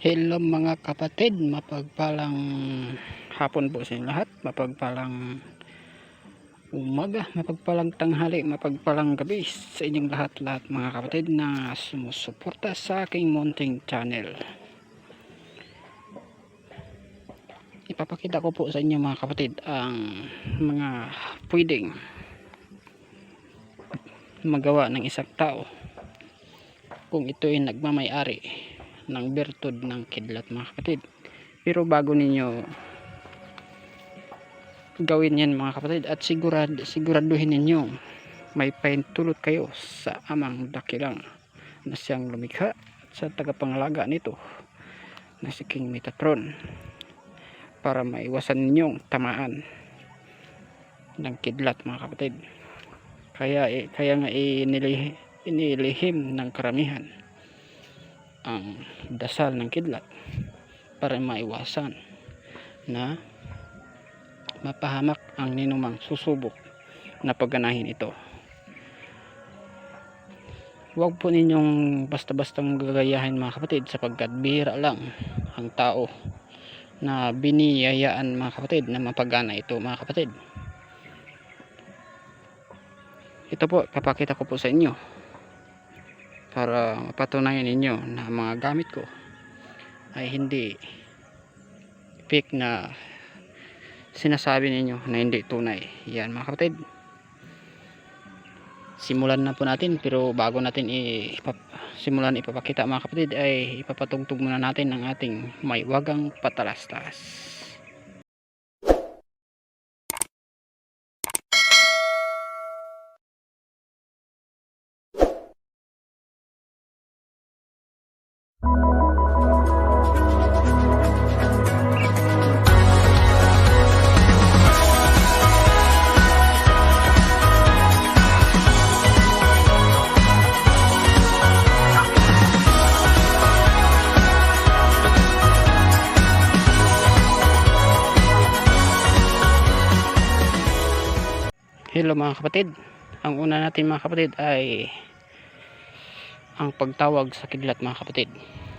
Hello mga kapatid, mapagpalang hapon po sa inyo lahat, mapagpalang umaga, mapagpalang tanghali, mapagpalang gabi sa inyong lahat-lahat mga kapatid na sumusuporta sa aking munting channel. Ipapakita ko po sa inyo mga kapatid ang mga pwedeng magawa ng isang tao kung ito ay nagmamay-ari ng bertud ng kidlat mga kapatid. Pero bago ninyo gawin yan mga kapatid at sigurad, siguraduhin ninyo may paintulot kayo sa amang dakilang na siyang lumikha at sa tagapangalaga nito na si King Metatron para maiwasan ninyong tamaan ng kidlat mga kapatid. Kaya eh, kaya nga inilih, inilihim ng karamihan ang dasal ng kidlat para maiwasan na mapahamak ang ninumang susubok na pagganahin ito. Huwag po ninyong basta-bastang gagayahin mga kapatid sapagkat bihira lang ang tao na biniyayaan mga kapatid na mapagana ito mga kapatid. Ito po papakita ko po sa inyo para mapatunayan ninyo na mga gamit ko ay hindi fake na sinasabi ninyo na hindi tunay. Yan mga kapatid. Simulan na po natin pero bago natin ipap simulan ipapakita mga kapatid ay ipapatugtog muna natin ang ating may wagang patalastas Hello mga kapatid. Ang una natin mga kapatid ay ang pagtawag sa kidlat mga kapatid.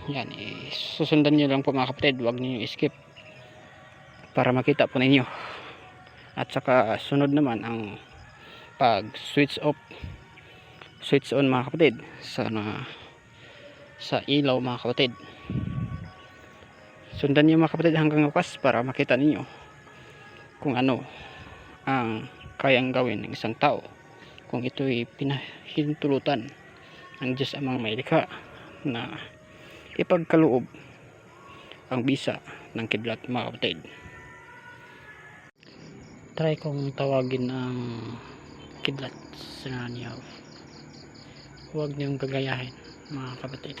Yan eh, susundan nyo lang po mga kapatid. Huwag niyo skip para makita po ninyo. At saka sunod naman ang pag switch off switch on mga kapatid sa na, sa ilaw mga kapatid. Sundan nyo mga kapatid hanggang wakas para makita ninyo kung ano ang kayang gawin ng isang tao kung ito'y pinahintulutan ng Diyos amang mailika na ipagkaloob ang bisa ng kidlat mga kapatid. Try kong tawagin ang kidlat sa niyo. Huwag niyong gagayahin mga kapatid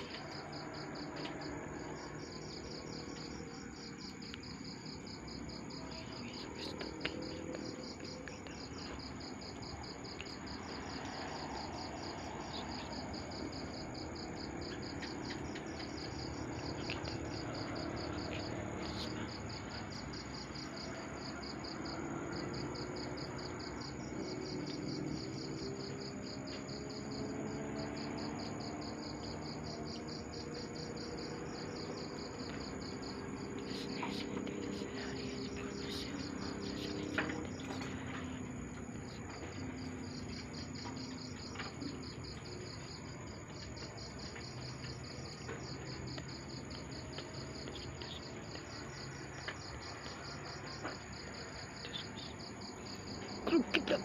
ang kidlat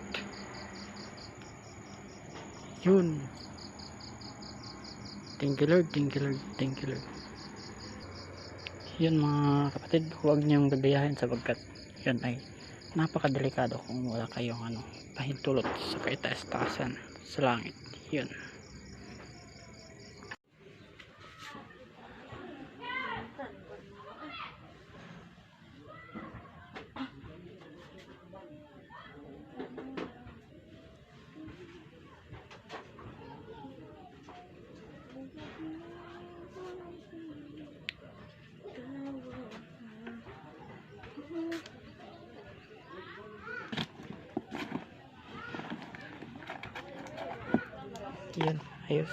yun. Thank you lord. Thank you lord. Thank you lord. Yun mga kapatid huwag niyong gagayahin sapagkat yun ay napakadelikado kung wala kayong ano pahintulot sa kaitaas-taasan sa langit. Yun Yan, ayos.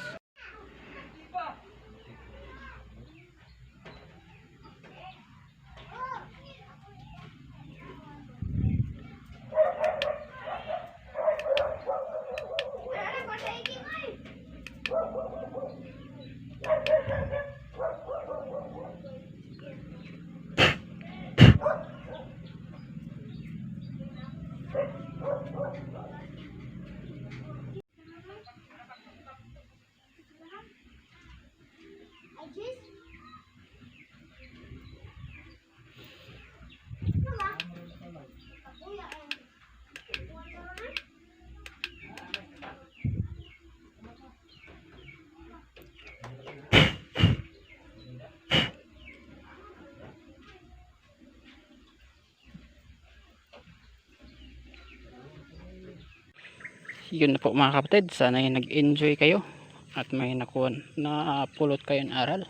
Yun na po mga kapatid. Sana ay nag-enjoy kayo at may nakuha na pulot kayo aral.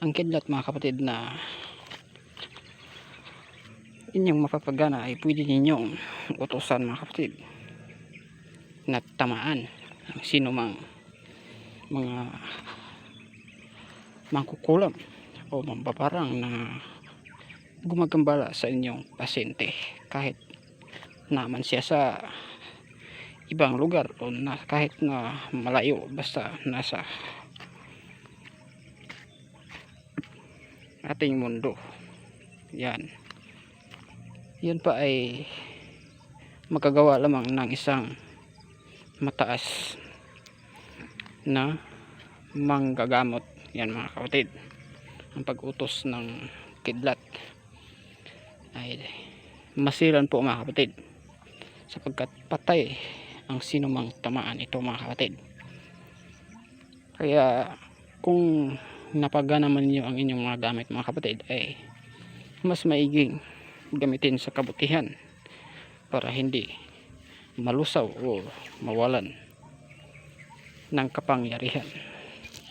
Ang kidlat mga kapatid na inyong mapapagana ay pwede ninyong utusan mga kapatid na tamaan ang sino mang mga mangkukulam o mambabarang na gumagambala sa inyong pasyente kahit naman siya sa ibang lugar o na, kahit na malayo basta nasa ating mundo. Yan. Yan pa ay magagawa lamang ng isang mataas na manggagamot. Yan mga kapatid. Ang pag-utos ng kidlat ay masilan po mga kapatid sapagkat patay ang sinumang tamaan ito mga kapatid. Kaya kung napagana man niyo ang inyong mga gamit mga kapatid ay mas maiging gamitin sa kabutihan para hindi malusaw o mawalan ng kapangyarihan.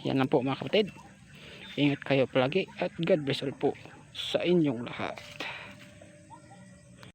Yan lang po mga kapatid. Ingat kayo palagi at God bless all po sa inyong lahat